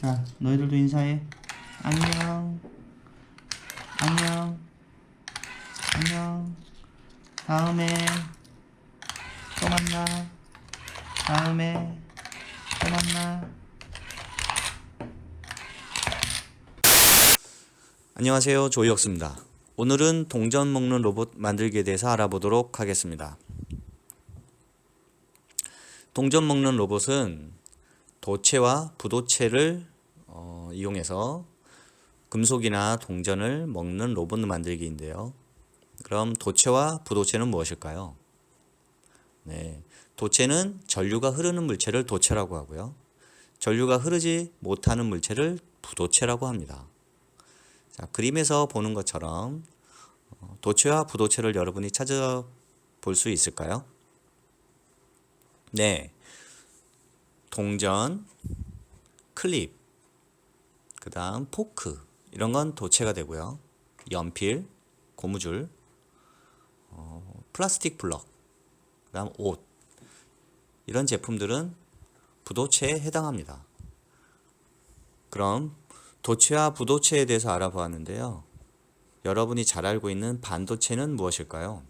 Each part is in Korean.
자, 너희들도 인사해. 안녕. 안녕. 안녕. 다음에 또 만나. 다음에 또 만나. 안녕하세요 조이옥수입니다 오늘은 동전 먹는 로봇 만들기에 대해서 알아보도록 하겠습니다 동전 먹는 로봇은 도체와 부도체를 어, 이용해서 금속이나 동전을 먹는 로봇 만들기인데요 그럼 도체와 부도체는 무엇일까요? 네, 도체는 전류가 흐르는 물체를 도체라고 하고요 전류가 흐르지 못하는 물체를 부도체라고 합니다 자, 그림에서 보는 것처럼 어, 도체와 부도체를 여러분이 찾아볼 수 있을까요? 네. 동전, 클립, 그 다음 포크, 이런 건 도체가 되고요. 연필, 고무줄, 어, 플라스틱 블럭, 그 다음 옷, 이런 제품들은 부도체에 해당합니다. 그럼 도체와 부도체에 대해서 알아보았는데요. 여러분이 잘 알고 있는 반도체는 무엇일까요?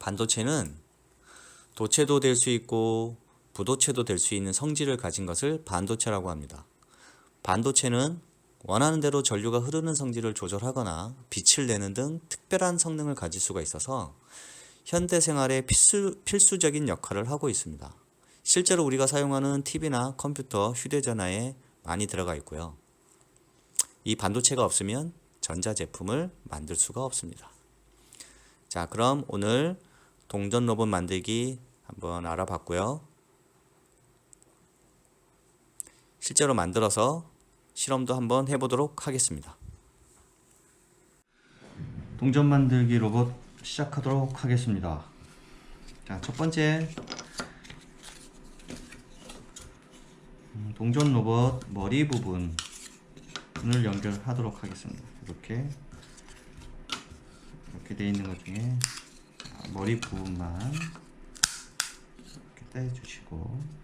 반도체는 도체도 될 수 있고 부도체도 될 수 있는 성질을 가진 것을 반도체라고 합니다. 반도체는 원하는 대로 전류가 흐르는 성질을 조절하거나 빛을 내는 등 특별한 성능을 가질 수가 있어서 현대 생활에 필수, 필수적인 역할을 하고 있습니다. 실제로 우리가 사용하는 TV나 컴퓨터, 휴대전화에 많이 들어가 있고요. 이 반도체가 없으면 전자제품을 만들 수가 없습니다. 자, 그럼 오늘 동전 로봇 만들기 한번 알아봤고요. 실제로 만들어서 실험도 한번 해보도록 하겠습니다. 동전 만들기 로봇 시작하도록 하겠습니다. 자, 첫 번째 음, 동전 로봇 머리 부분을 연결하도록 하겠습니다. 이렇게 이렇게 돼 있는 것 중에 자, 머리 부분만 이렇게 떼주시고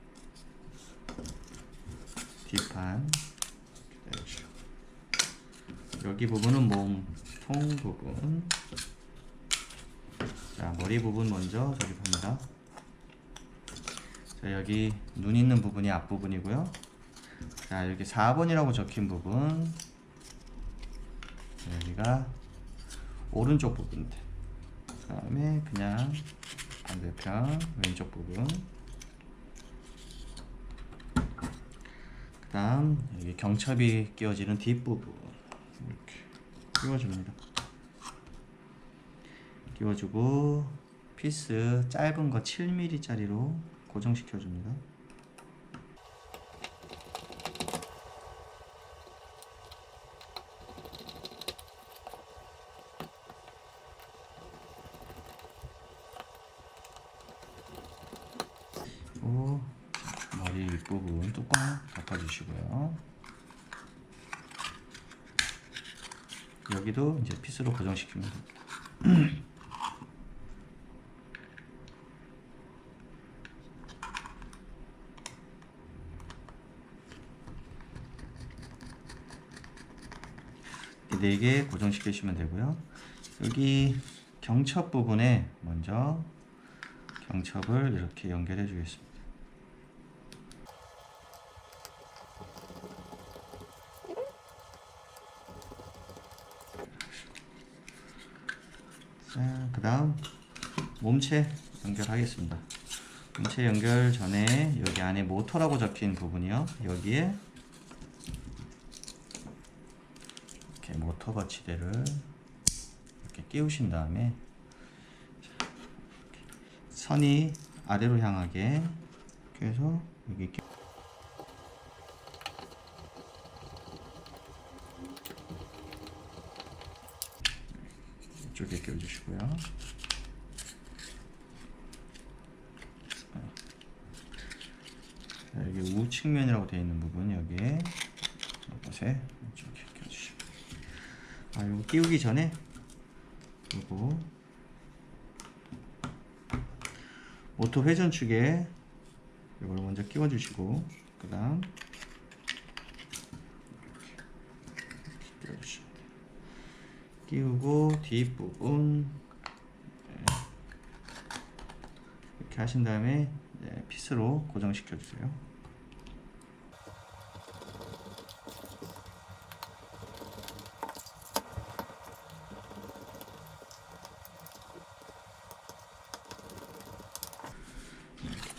뒷판. 떼주시고 여기 부분은 몸통 부분. 자 머리 부분 먼저 조립합니다. 자 여기 눈 있는 부분이 앞부분이고요. 자 여기 4번이라고 적힌 부분. 자, 여기가 오른쪽 부분 그 다음에 그냥 반대편 왼쪽 부분 다음 여기 경첩이 끼워지는 뒷부분. 이렇게 끼워줍니다. 끼워주고 피스 짧은 거 7mm 짜리로 고정시켜 줍니다 그리고 머리 윗부분 뚜껑 덮어주시고요 여기도 이제 피스로 고정시키면 됩니다 네개 고정시키시면 되고요. 여기 경첩 부분에 먼저 경첩을 이렇게 연결해 주겠습니다. 자, 그 다음 몸체 연결하겠습니다. 몸체 연결 전에 여기 안에 모터라고 적힌 부분이요. 여기에 이렇게 모터 거치대를 이렇게 끼우신 다음에 선이 아래로 향하게 해서 여기 끼 이쪽에 끼워주시고요. 자, 여기 우측면이라고 되어 있는 부분 여기에 이것에 이쪽에 껴주시고 아 이거 끼우기 전에 요거 모터 회전축에 이걸 먼저 끼워 주시고 그 다음 이렇게 끼워주시면 돼요. 끼우고 뒷부분 네. 이렇게 하신 다음에 이제 피스로 고정시켜 주세요.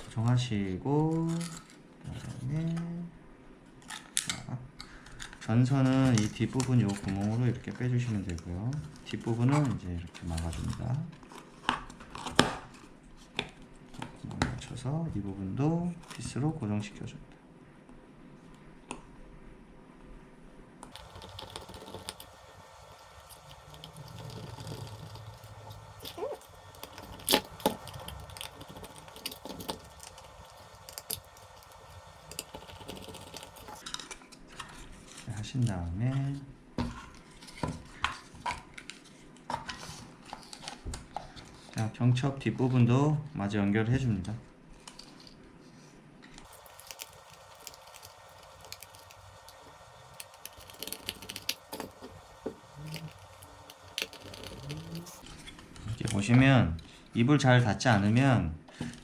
고정하시고 그다음에 자, 전선은 이 뒷부분 요 구멍으로 이렇게 빼주시면 되고요. 뒷부분은 이제 이렇게 막아줍니다. 맞춰서 이 부분도 피스로 고정시켜줍니다. 하신 다음에 자 경첩 뒷부분도 마저 연결해 줍니다. 이렇게 보시면 입을 잘 닫지 않으면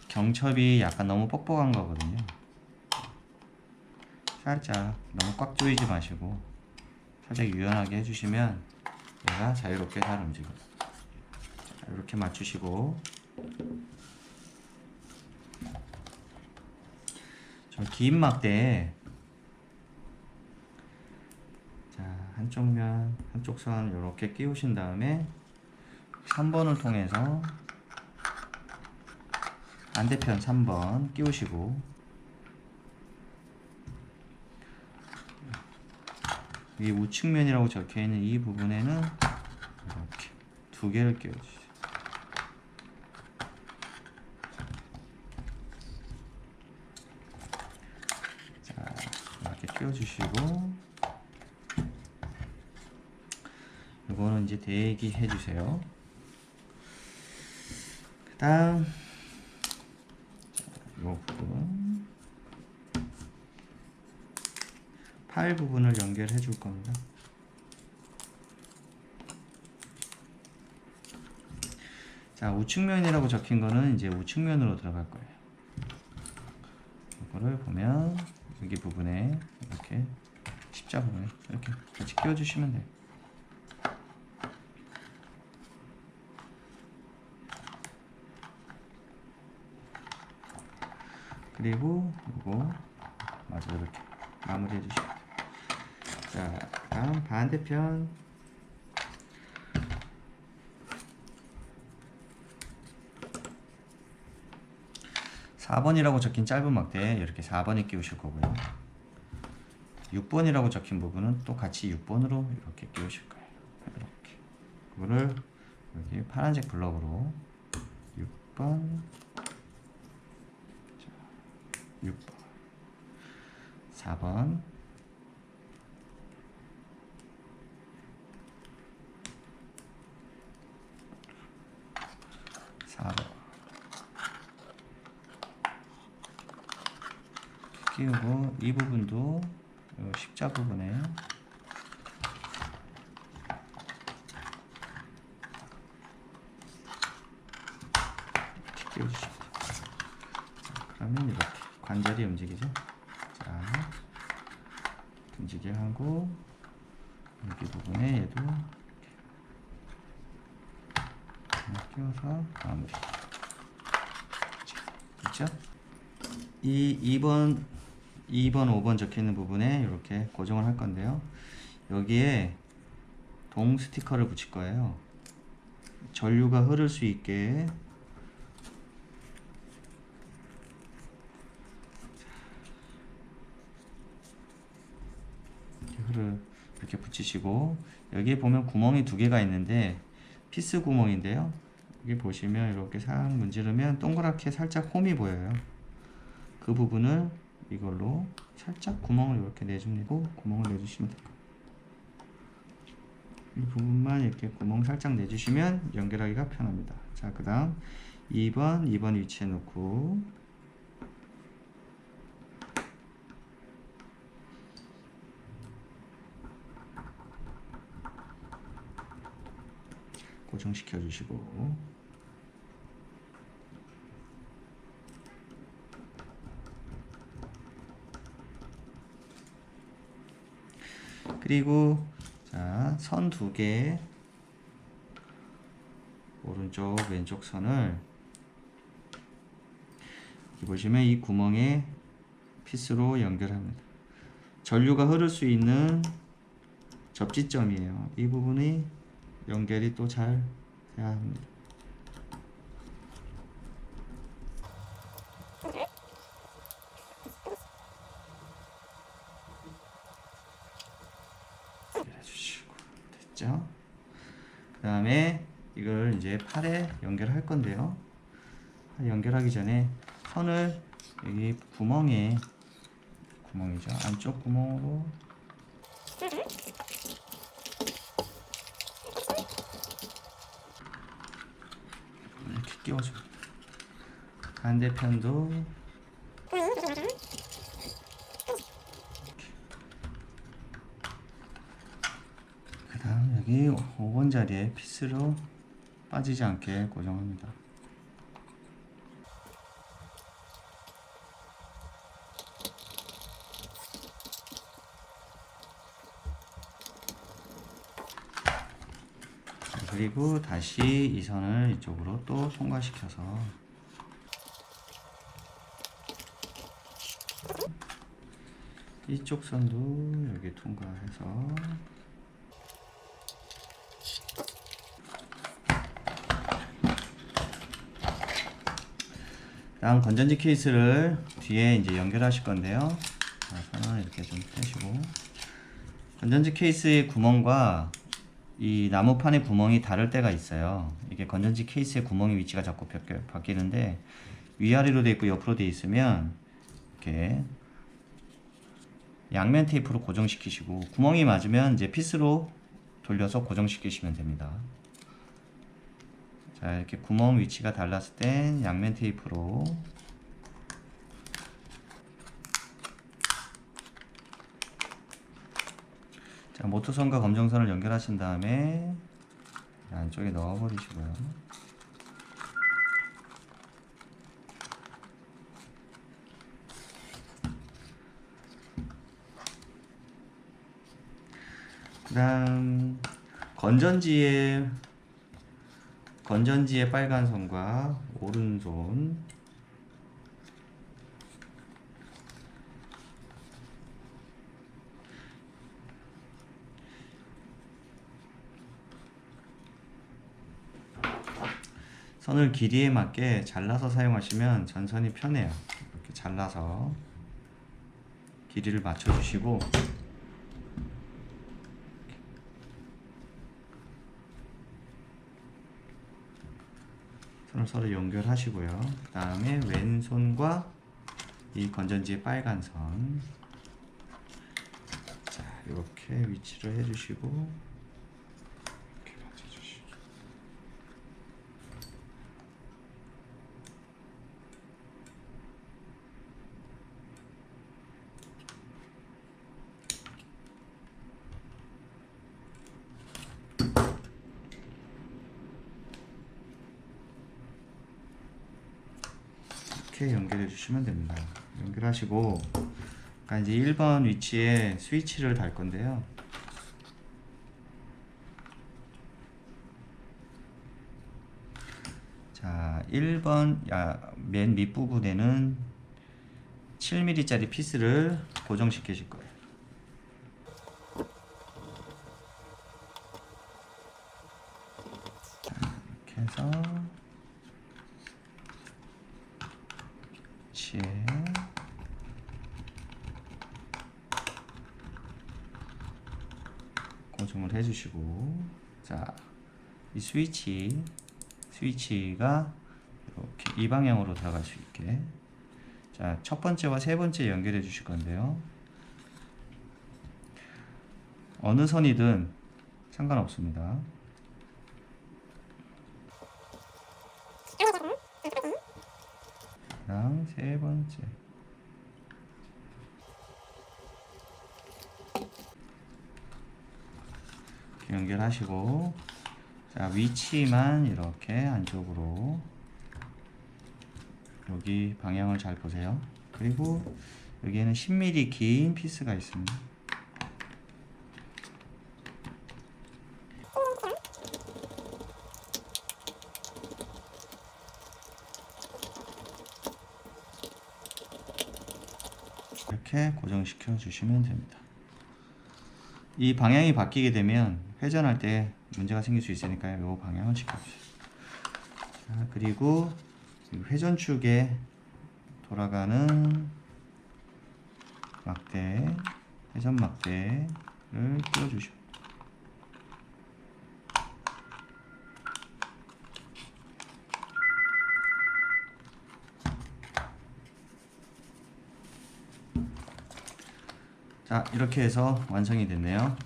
경첩이 약간 너무 뻑뻑한 거거든요. 살짝 너무 꽉 조이지 마시고 살짝 유연하게 해주시면 얘가 자유롭게 잘 움직여요. 자, 이렇게 맞추시고 저긴 막대에 자 한쪽 면 한쪽 선 이렇게 끼우신 다음에 3번을 통해서 반대편 3번 끼우시고 이 우측면이라고 적혀 있는 이 부분에는 이렇게 두 개를 끼워주세요. 자, 이렇게 끼워주시고 이거는 이제 대기해 주세요. 그 다음 이 부분 팔 부분을 연결해 줄 겁니다. 자, 우측면이라고 적힌 거는 이제 우측면으로 들어갈 거예요. 이거를 보면 여기 부분에 이렇게 십자 부분에 이렇게 같이 끼워 주시면 돼요. 그리고 이거 맞아 이렇게 마무리해 돼요. 자, 다음 반대편 사번이라고 적힌 짧은 막대에 이렇게 4번에 끼우실 거고요. 6번이라고 적힌 부분은 또 같이 6번으로 이렇게 끼우실 거예요. 이렇게. 그거를 여기 파란색 블럭으로 6번 6번 4번 4번 끼우고 이 부분도 요 십자 부분에. 자, 그러면 이렇게 관절이 움직이죠. 자, 움직여 하고 여기 부분에 얘도 끼워서 마무리. 자, 있죠? 이 2번, 2번, 5번 적혀 있는 부분에 이렇게 고정을 할 건데요. 여기에 동 스티커를 붙일 거예요. 전류가 흐를 수 있게 이렇게 붙이시고 여기에 보면 구멍이 두 개가 있는데 피스 구멍인데요. 여기 보시면 이렇게 싹 문지르면 동그랗게 살짝 홈이 보여요. 그 부분을 이걸로 살짝 구멍을 이렇게 내줍니고 구멍을 내주시면 됩니다. 이 부분만 이렇게 구멍 살짝 내주시면 연결하기가 편합니다. 자, 그 다음 2번, 2번 위치에 놓고 고정시켜 주시고 그리고 자, 선두 개 오른쪽 왼쪽 선을 여기 보시면 이 구멍에 피스로 연결합니다. 전류가 흐를 수 있는 접지점이에요. 이 부분이 연결이 또 잘 돼야 합니다. 해주시고 됐죠? 그 다음에 이걸 이제 팔에 연결할 건데요. 연결하기 전에 선을 여기 구멍에 구멍이죠. 안쪽 구멍으로 이렇게 끼워줘. 반대편도 그 다음 여기 5번 자리에 피스로 빠지지 않게 고정합니다. 자, 그리고 다시 이 선을 이쪽으로 또 통과시켜서 이쪽 선도 여기 통과해서 다음 건전지 케이스를 뒤에 이제 연결하실 건데요. 자, 선을 이렇게 좀 떼시고 건전지 케이스의 구멍과 이 나무판의 구멍이 다를 때가 있어요. 이게 건전지 케이스의 구멍의 위치가 자꾸 바뀌- 바뀌는데 위아래로 돼 있고 옆으로 돼 있으면 이렇게 양면 테이프로 고정시키시고 구멍이 맞으면 이제 피스로 돌려서 고정시키시면 됩니다. 자 이렇게 구멍 위치가 달랐을 땐 양면 테이프로 자 모터선과 검정선을 연결하신 다음에 안쪽에 넣어버리시고요. 그 다음 건전지의 건전지의 빨간 선과 오른손 선을 길이에 맞게 잘라서 사용하시면 전선이 편해요. 이렇게 잘라서 길이를 맞춰주시고 선을 서로 연결하시고요. 그 다음에 왼손과 이 건전지의 빨간 선. 자, 이렇게 위치를 해주시고, 이렇게 맞춰주시고. 이렇게 연결해 주시면 됩니다. 연결하시고 아까 이제 1번 위치에 스위치를 달 건데요. 자, 1번 야, 맨 밑부분에는 7mm짜리 피스를 고정시키실 거예요. 자, 이렇게 해서 위치에 고정을 해주시고. 자 이 스위치 스위치가 이렇게 이 방향으로 들어갈 수 있게. 자 첫 번째와 세 번째 연결해 주실 건데요. 어느 선이든 상관없습니다 그다음 세 번째 연결하시고 자, 위치만 이렇게 안쪽으로 여기 방향을 잘 보세요. 그리고 여기에는 10mm 긴 피스가 있습니다. 이렇게 고정시켜 주시면 됩니다. 이 방향이 바뀌게 되면 회전할 때 문제가 생길 수 있으니까요. 이 방향을 지켜주세요. 자, 그리고 이 회전축에 돌아가는 막대, 회전 막대를 끼워주시고 자 이렇게 해서 완성이 됐네요.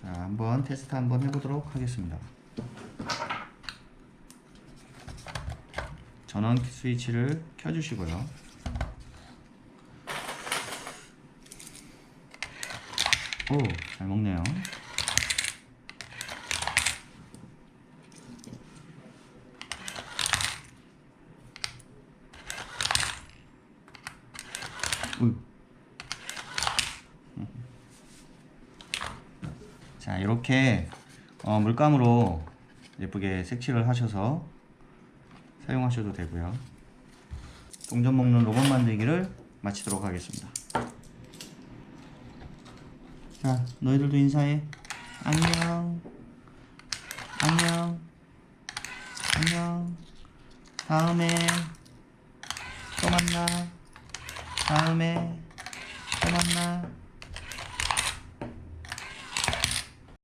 자 한번 테스트 한번 해보도록 하겠습니다. 전원 스위치를 켜주시고요. 오 잘 먹네요 우. 자 이렇게 어, 물감으로 예쁘게 색칠을 하셔서 사용하셔도 되고요. 동전 먹는 로봇 만들기를 마치도록 하겠습니다. 자 너희들도 인사해. 안녕. 안녕. 안녕. 다음에 또 만나. 다음에